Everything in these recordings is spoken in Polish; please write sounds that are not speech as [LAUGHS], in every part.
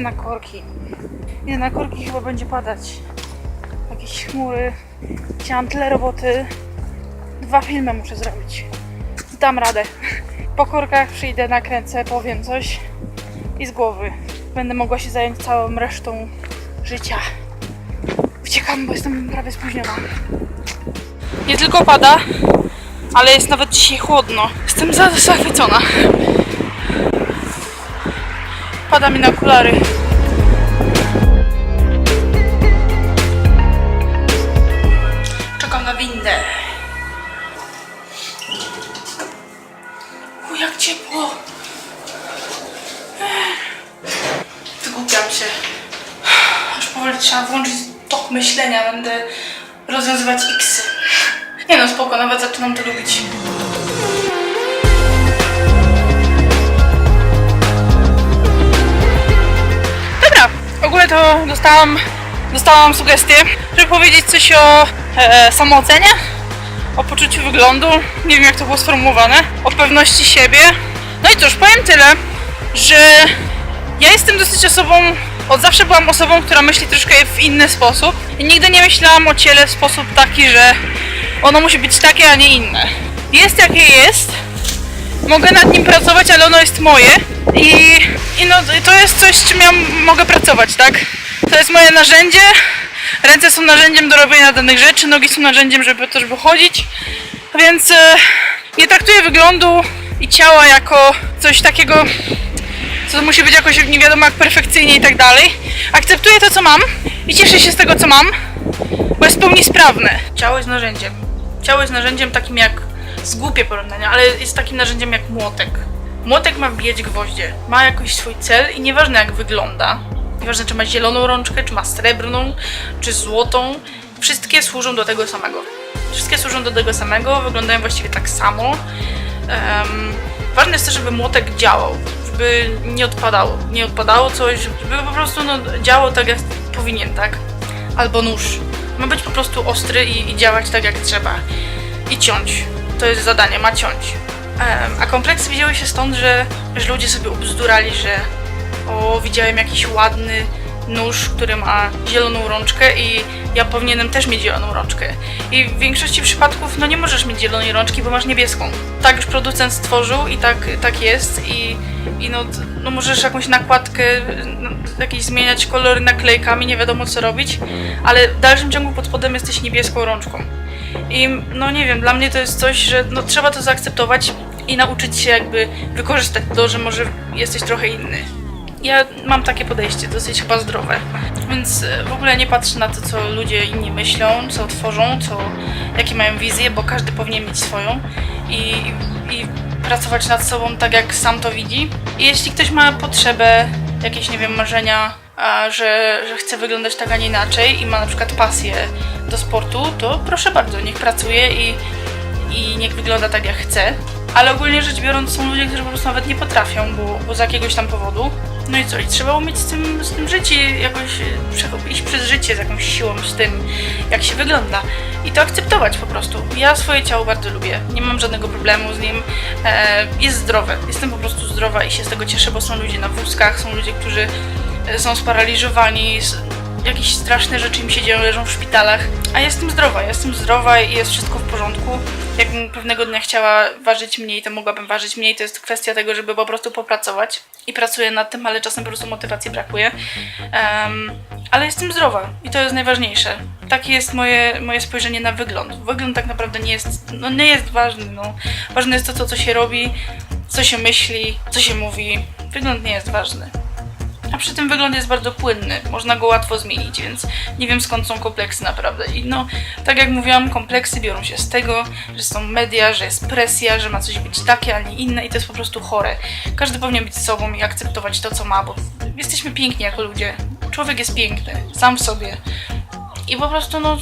idę na korki. Idę na korki, chyba będzie padać. Jakieś chmury. Chciałam tyle roboty. Dwa filmy muszę zrobić. Dam radę. Po korkach przyjdę, nakręcę, powiem coś i z głowy. Będę mogła się zająć całą resztą życia. Uciekam, bo jestem prawie spóźniona. Nie tylko pada, ale jest nawet dzisiaj chłodno. Jestem za- zachwycona. Pada mi na okulary. Czekam na windę. U, jak ciepło. Wygłupiam się. Aż powoli trzeba włączyć tok myślenia. Będę rozwiązywać xy. Nie no, spoko, nawet zaczynam to lubić. To dostałam, dostałam sugestię, żeby powiedzieć coś o e, samoocenie, o poczuciu wyglądu, nie wiem jak to było sformułowane, o pewności siebie. No i cóż, powiem tyle, że ja jestem dosyć osobą, od zawsze byłam osobą, która myśli troszkę w inny sposób i nigdy nie myślałam o ciele w sposób taki, że ono musi być takie, a nie inne. Jest jakie jest, mogę nad nim pracować, ale ono jest moje i, i no, to jest coś, z czym ja mogę pracować, tak? To jest moje narzędzie, ręce są narzędziem do robienia danych rzeczy, nogi są narzędziem, żeby też wychodzić, więc e, nie traktuję wyglądu i ciała jako coś takiego, co musi być jakoś nie wiadomo jak perfekcyjnie i tak dalej. Akceptuję to, co mam i cieszę się z tego, co mam, bo jest w pełni sprawne. Ciało jest narzędziem. Ciało jest narzędziem takim jak zgłupie porównanie, ale jest takim narzędziem jak młotek. Młotek ma wbijać gwoździe, ma jakiś swój cel i nieważne jak wygląda, nieważne czy ma zieloną rączkę, czy ma srebrną, czy złotą, wszystkie służą do tego samego. Wszystkie służą do tego samego, wyglądają właściwie tak samo. Em, ważne jest też, żeby młotek działał, żeby nie odpadało, nie odpadało coś, żeby po prostu no, działał tak jak powinien, tak? Albo nóż. Ma być po prostu ostry i, i działać tak jak trzeba. I ciąć. To jest zadanie, ma ciąć. A kompleksy wzięły się stąd, że, że ludzie sobie ubzdurali, że o, widziałem jakiś ładny nóż, który ma zieloną rączkę i ja powinienem też mieć zieloną rączkę. I w większości przypadków no nie możesz mieć zielonej rączki, bo masz niebieską. Tak już producent stworzył i tak, tak jest i, i no, no możesz jakąś nakładkę, no, jakieś zmieniać kolory naklejkami, nie wiadomo co robić, ale w dalszym ciągu pod spodem jesteś niebieską rączką. I no nie wiem, dla mnie to jest coś, że no, trzeba to zaakceptować i nauczyć się jakby wykorzystać to, że może jesteś trochę inny. Ja mam takie podejście, dosyć chyba zdrowe. Więc e, w ogóle nie patrzę na to, co ludzie inni myślą, co tworzą, co, jakie mają wizje, bo każdy powinien mieć swoją i, i pracować nad sobą tak, jak sam to widzi. I jeśli ktoś ma potrzebę, jakieś, nie wiem, marzenia, że, że chce wyglądać tak, a nie inaczej i ma na przykład pasję do sportu, to proszę bardzo, niech pracuje i, i niech wygląda tak, jak chce. Ale ogólnie rzecz biorąc, są ludzie, którzy po prostu nawet nie potrafią, bo, bo z jakiegoś tam powodu. No i co? I trzeba umieć z tym, z tym żyć i jakoś iść przez życie z jakąś siłą, z tym, jak się wygląda. I to akceptować po prostu. Ja swoje ciało bardzo lubię. Nie mam żadnego problemu z nim. E, jest zdrowe. Jestem po prostu zdrowa i się z tego cieszę, bo są ludzie na wózkach, są ludzie, którzy e, są sparaliżowani, jakieś straszne rzeczy im się dzieją, leżą w szpitalach. A jestem zdrowa, jestem zdrowa i jest wszystko w porządku. Jakbym pewnego dnia chciała ważyć mniej, to mogłabym ważyć mniej. To jest kwestia tego, żeby po prostu popracować. I pracuję nad tym, ale czasem po prostu motywacji brakuje. Em, ale jestem zdrowa i to jest najważniejsze. Takie jest moje, moje spojrzenie na wygląd. Wygląd tak naprawdę nie jest, no nie jest ważny. No. Ważne jest to, to, co się robi, co się myśli, co się mówi. Wygląd nie jest ważny. Przy tym wygląd jest bardzo płynny, można go łatwo zmienić, więc nie wiem skąd są kompleksy naprawdę. I no, tak jak mówiłam, kompleksy biorą się z tego, że są media, że jest presja, że ma coś być takie, a nie inne i to jest po prostu chore. Każdy powinien być sobą i akceptować to, co ma, bo jesteśmy piękni jako ludzie. Człowiek jest piękny, sam w sobie. i po prostu no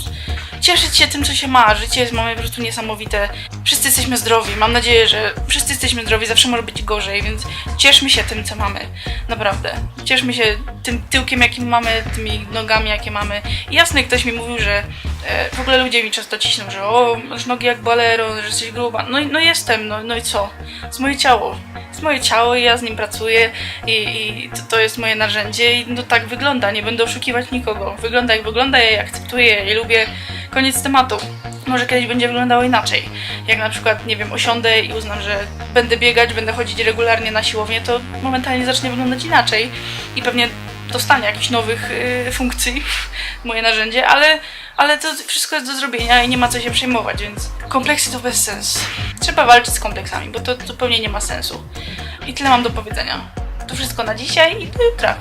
cieszyć się tym, co się ma. Życie jest, mamy po prostu niesamowite. Wszyscy jesteśmy zdrowi. Mam nadzieję, że wszyscy jesteśmy zdrowi. Zawsze może być gorzej, więc cieszmy się tym, co mamy. Naprawdę. Cieszmy się tym tyłkiem, jaki mamy, tymi nogami, jakie mamy. I jasne, ktoś mi mówił, że e, w ogóle ludzie mi często ciśną, że o, masz nogi jak balero, że jesteś gruba. No, no jestem, no, no i co? Jest moje ciało. Jest moje ciało i ja z nim pracuję i, i to, to jest moje narzędzie i no tak wygląda. Nie będę oszukiwać nikogo. Wygląda jak wygląda, ja je akceptuję, ja je lubię. Koniec tematu. Może kiedyś będzie wyglądało inaczej. Jak na przykład, nie wiem, osiądę i uznam, że będę biegać, będę chodzić regularnie na siłownię, to momentalnie zacznie wyglądać inaczej i pewnie dostanie jakichś nowych y, funkcji [LAUGHS] moje narzędzie, ale, ale to wszystko jest do zrobienia i nie ma co się przejmować, więc kompleksy to bez sensu. Trzeba walczyć z kompleksami, bo to zupełnie nie ma sensu. I tyle mam do powiedzenia. To wszystko na dzisiaj i do jutra.